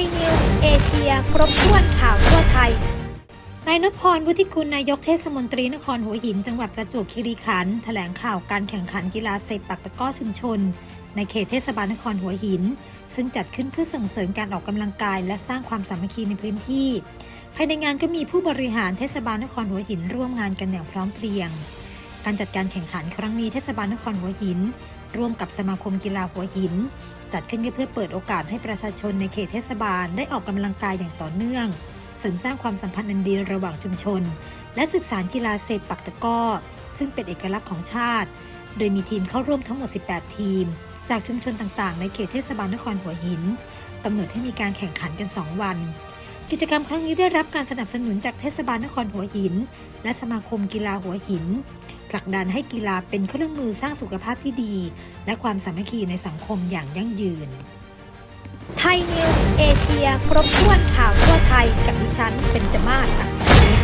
ยนิวเอเชีย ครบถ้วนข่าวทั่วไทย นายนพพรวุฒิกุลนายกเทศมนตรีนครหัวหิน จังหวัดประจวบคีรีขันธ์แถลงข่าวการแข่งขันกีฬาเซปักตะก้อชุมชน ในเขตเทศบาลนครหัวหิน ซึ่งจัดขึ้นเพื่อส่งเสริมการออกกำลังกาย และสร้างความสามัคคีในพื้นที่ ภายในงานก็มีผู้บริหารเทศบาลนครหัวหินร่วมงานกันอย่างพร้อมเพรียง การจัดการแข่งขันครั้งนี้เทศบาลนครหัวหิน ร่วมกับสมาคมกีฬาหัวหิน จัดขึ้นเพื่อเปิดโอกาสให้ประชาชนในเขตเทศบาลได้ออกกำลังกายอย่างต่อเนื่องเสริมสร้างความสัมพันธ์อันดีระหว่างชุมชน และสืบสานกีฬาเซปักตะก้อ ซึ่งเป็นเอกลักษณ์ของชาติ โดยมีทีมเข้าร่วมทั้งหมด 18 ทีม จากชุมชนต่างๆ ในเขตเทศบาลนครหัวหินกำหนดให้มีการแข่งขันกัน 2 วัน กิจกรรมครั้งนี้ได้รับการสนับสนุนจากเทศบาลนครหัวหิน และสมาคมกีฬาหัวหิน ผลักดันให้กีฬาเป็นเครื่องมือสร้างสุขภาพที่ดี และความสามัคคีในสังคมอย่างยั่งยืน ไทยนิวเอเชีย ครบถ้วนข่าวทั่วไทยกับดิฉันเป็นจมาศอักษรนิต